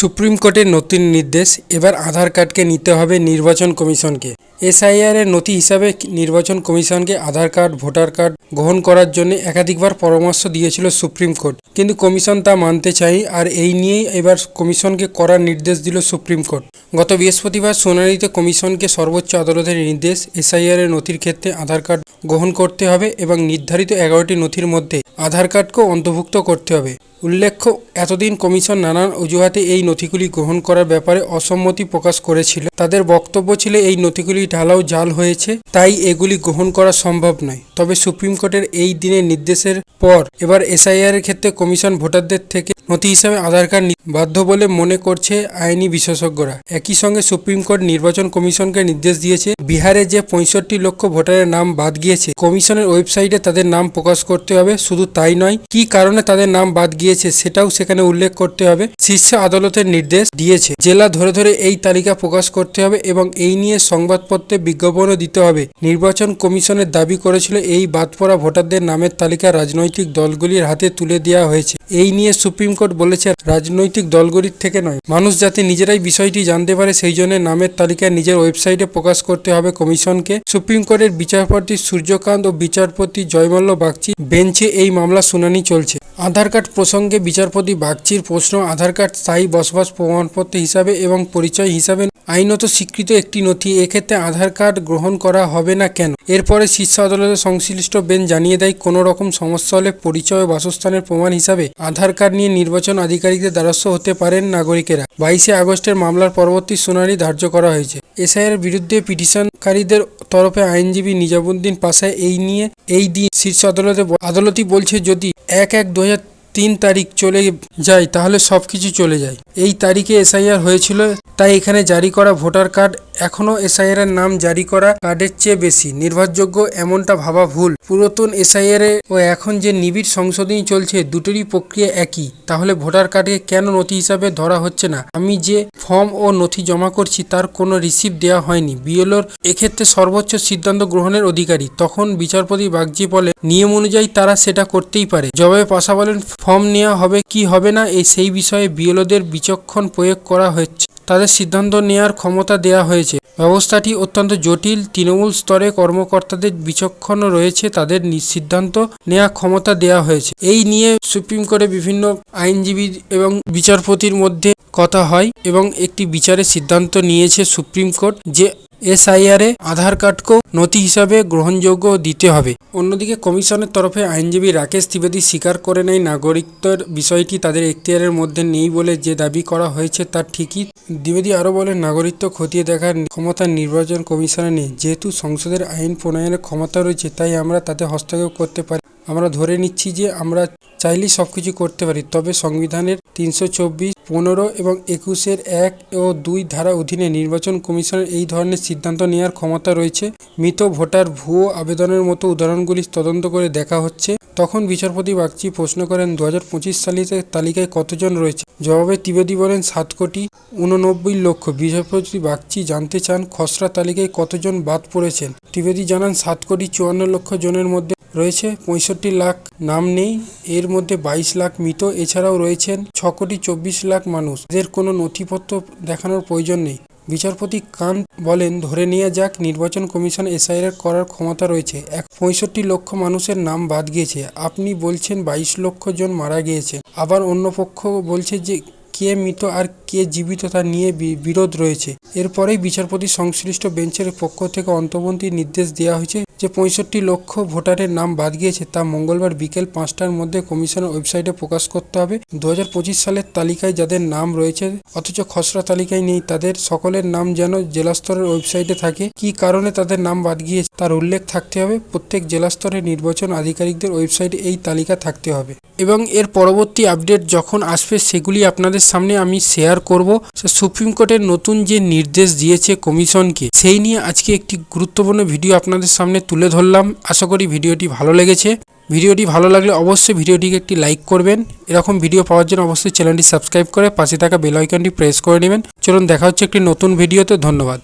Supreme কোর্টের নতুন নির্দেশ, এবার আধার কার্ডকে নিতে হবে নির্বাচন কমিশনকে। এসআইআর এর নথি হিসাবে নির্বাচন কমিশনকে আধার কার্ড, ভোটার কার্ড গ্রহণ করার জন্য একাধিকবার পরামর্শ দিয়েছিল সুপ্রিম কোর্ট। কিন্তু কমিশন তা মানতে চাই আর এই নিয়েই এবার কমিশনকে করার নির্দেশ দিল সুপ্রিম কোর্ট। গত বৃহস্পতিবার শুনানিতে কমিশনকে সর্বোচ্চ আদালতের নির্দেশ, এসআইআর এর নথির ক্ষেত্রে আধার কার্ড গ্রহণ করতে হবে এবং নির্ধারিত এগারোটি নথির মধ্যে আধার কার্ডকেও অন্তর্ভুক্ত করতে হবে। উল্লেখ্য, এতদিন কমিশন নানান অজুহাতে এই নথিগুলি গ্রহণ করার ব্যাপারে অসম্মতি প্রকাশ করেছিল। তাদের বক্তব্য ছিল, এই নথিগুলি ঢালাও জাল হয়েছে, তাই এগুলি গ্রহণ করা সম্ভব নয়। তবে সুপ্রিম কোর্টের এই দিনের নির্দেশের পর এবার এসআইআর এর ক্ষেত্রে কমিশন ভোটারদের থেকে নথি হিসাবে আধার কার্ড বাধ্য বলে মনে করছে আইনি বিশেষজ্ঞরা। একই সঙ্গে সুপ্রিম কোর্ট নির্বাচন কমিশনকে নির্দেশ দিয়েছে, বিহারে যে পঁয়ষট্টি লক্ষ ভোটারের নাম বাদ গিয়েছে, কমিশনের ওয়েবসাইটে তাদের নাম প্রকাশ করতে হবে, শুধু তাই নয়, কি কারণে তাদের নাম বাদ গিয়েছে সেটাও সেখানে উল্লেখ করতে হবে, শীর্ষ আদালতের নির্দেশ দিয়েছে। জেলা ধরে ধরে এই তালিকা প্রকাশ করতে হবে এবং এই নিয়ে সংবাদপত্রে বিজ্ঞাপনও দিতে হবে। নির্বাচন কমিশনের দাবি করেছিল এই বাদ পড়া ভোটারদের নামের তালিকা রাজনৈতিক দলগুলির হাতে তুলে দেওয়া হয়েছে। এই নিয়ে সুপ্রিম কোর্ট বলেছে, রাজনৈতিক দলগুলির থেকে নয়। মানুষ যাতে নিজেরাই বিষয়টি জানতে পারে, সেই জন্য নামের তালিকা নিজের ওয়েবসাইটে প্রকাশ করতে হবে। কমিশনকে সুপ্রিম কোর্টের বিচারপতি সূর্যকান্ত ও বিচারপতি জয়মল্ল বাগচি বেঞ্চে এই মামলা শুনানি চলছে। আধার কার্ড প্রসঙ্গে বিচারপতি বাগচির প্রশ্ন, আধার কার্ড স্থায়ী বসবাস প্রমাণপত্র হিসাবে এবং পরিচয় হিসাবে আইনত স্বীকৃত একটি নথি, এক্ষেত্রে আধার কার্ড গ্রহণ করা হবে না কেন? এরপরে শীর্ষ আদালতের সংশ্লিষ্ট বেঞ্চ জানিয়ে দেয় কোনো রকম সমস্যা হলে পরিচয় বাসস্থানের প্রমাণ হিসাবে আধার কার্ড নিয়ে নির্বাচন আধিকারিকদের দ্বারস্থ হতে পারেন নাগরিকেরা। বাইশে আগস্টের মামলার পরবর্তী শুনানি ধার্য করা হয়েছে। এসআইয়ের বিরুদ্ধে পিটিশনকারীদের তরফে আইনজীবী নিজামুদ্দিন পাশায় এই নিয়ে, এই দিন শীর্ষ আদালতে আদালতই বলছে, যদি এক এক দু তিন তারিখ চলে যায়, তাহলে সব কিছু চলে যায়। এই তারিখে এসআইআর হয়েছিল, তাই এখানে জারি করা ভোটার কার্ড এখনও এসআইআর এর নাম জারি করা কার্ডের চেয়ে বেশি। নির্ভরযোগ্য এমনটা ভাবা ভুল। পুরাতন এসআইআর ও এখন যে নিবিড় সংশোধনী চলছে, দুটোরই প্রক্রিয়া একই। তাহলে ভোটার কার্ডকে কেন নথি হিসাবে ধরা হচ্ছে না? আমি যে ফর্ম ও নথি জমা করছি, তার কোনো রিসিপ্ট দেওয়া হয়নি। বিএলওর এক্ষেত্রে সর্বোচ্চ সিদ্ধান্ত গ্রহণের অধিকারী। তখন বিচারপতি বাগজি বলে, নিয়ম অনুযায়ী তারা সেটা করতেই পারে। জবাবে পাশা বলেন ফর্ম নেওয়া হবে কি হবে না এই সেই বিষয়ে বিএলওদের বিচক্ষণ প্রয়োগ করা হচ্ছে। তাদের সিদ্ধান্ত নেওয়ার ক্ষমতা দেয়া হয়েছে। ব্যবস্থাটি অত্যন্ত জটিল। তৃণমূল স্তরে কর্মকর্তাদের বিচক্ষণ রয়েছে। তাদের সিদ্ধান্ত নেওয়ার ক্ষমতা দেয়া হয়েছে। এই নিয়ে সুপ্রিম কোর্টে বিভিন্ন আইনজীবী এবং বিচারপতির মধ্যে কথা হয় এবং একটি বিচারের সিদ্ধান্ত নিয়েছে সুপ্রিম কোর্ট যে এসআইআর আধার কার্ডকেও নথি হিসাবে গ্রহণযোগ্য দিতে হবে। অন্যদিকে কমিশনের তরফে আইনজীবী রাকেশ ত্রিবেদী স্বীকার করে নেয়, নাগরিকত্বের বিষয়টি তাদের এখতিয়ারের মধ্যে নেই বলে যে দাবি করা হয়েছে তা ঠিকই। দ্বিবেদী আরও বলেন, নাগরিকত্ব খতিয়ে দেখার ক্ষমতা নির্বাচন কমিশনের নেই। যেহেতু সংসদের আইন প্রণয়নের ক্ষমতা রয়েছে, তাই আমরা তাতে হস্তক্ষেপ করতে পারি। আমরা ধরে নিচ্ছি যে আমরা চাইলেই সব কিছু করতে পারি, তবে সংবিধানের তিনশো চব্বিশ পনেরো এবং একুশের এক ও দুই ধারা অধীনে নির্বাচন কমিশনের এই ধরনের সিদ্ধান্ত নেওয়ার ক্ষমতা রয়েছে। মৃত ভোটার ভুয়ো আবেদনের মতো উদাহরণগুলি তদন্ত করে দেখা হচ্ছে। তখন বিচারপতি বাগচি প্রশ্ন করেন দু হাজার পঁচিশ সালিতে তালিকায় কতজন রয়েছে? জবাবে ত্রিবেদী বলেন, সাত কোটি উননব্বই লক্ষ। বিচারপতি বাগচি জানতে চান, খসড়া তালিকায় কতজন বাদ পড়েছেন? ত্রিবেদী জানান, সাত কোটি চুয়ান্ন লক্ষ জনের মধ্যে রয়েছে পঁয়ষট্টি লাখ নাম নেই, এর মধ্যে বাইশ লাখ মৃত, এছাড়াও রয়েছেন ছ কোটি চব্বিশ লাখ মানুষ। এদের কোনো নথিপত্র দেখানোর প্রয়োজন নেই। বিচারপতি কান্ত বলেন, ধরে নেওয়া যাক, নির্বাচন কমিশন এসআইআর করার ক্ষমতা রয়েছে। এক পঁয়ষট্টি লক্ষ মানুষের নাম বাদ গিয়েছে। আপনি বলছেন বাইশ লক্ষ জন মারা গিয়েছে। আবার অন্য পক্ষ বলছে যে, কে মৃত আর কে জীবিত তা নিয়ে বিরোধ রয়েছে। এরপরেই বিচারপতি সংশ্লিষ্ট বেঞ্চের পক্ষ থেকে অন্তর্বর্তী নির্দেশ দেওয়া হয়েছে যে পঁয়ষট্টি লক্ষ ভোটারের নাম বাদ গিয়েছে। তা মঙ্গলবার বিকেল পাঁচটার মধ্যে কমিশনের ওয়েবসাইটে প্রকাশ করতে হবে। দু হাজার পঁচিশ সালের তালিকায় যাদের নাম রয়েছে, অথচ খসড়া তালিকায় নেই, তাদের সকলের নাম যেন জেলা স্তরের ওয়েবসাইটে থাকে। কি কারণে তাদের নাম বাদ গিয়েছে, তার উল্লেখ থাকতে হবে। প্রত্যেক জেলা স্তরের নির্বাচন আধিকারিকদের ওয়েবসাইটে এই তালিকা থাকতে হবে। এবং এর পরবর্তী আপডেট যখন আসবে, সেগুলি আপনাদের সামনে আমি শেয়ার করব সুপ্রিম কোর্টের নতুন যে নির্দেশ দিয়েছে কমিশনকে, সেই নিয়ে আজকে একটি গুরুত্বপূর্ণ ভিডিও আপনাদের সামনে তুলে ধরলাম। আশা করি ভিডিওটি ভালো লেগেছে। ভিডিওটি ভালো লাগলে অবশ্যই ভিডিওটিকে একটি লাইক করবেন। এরকম ভিডিও পাওয়ার জন্য অবশ্যই চ্যানেলটি সাবস্ক্রাইব করে পাশে থাকা বেল আইকনটি প্রেস করে নেবেন। চলুন দেখা হচ্ছে একটি নতুন ভিডিওতে। ধন্যবাদ।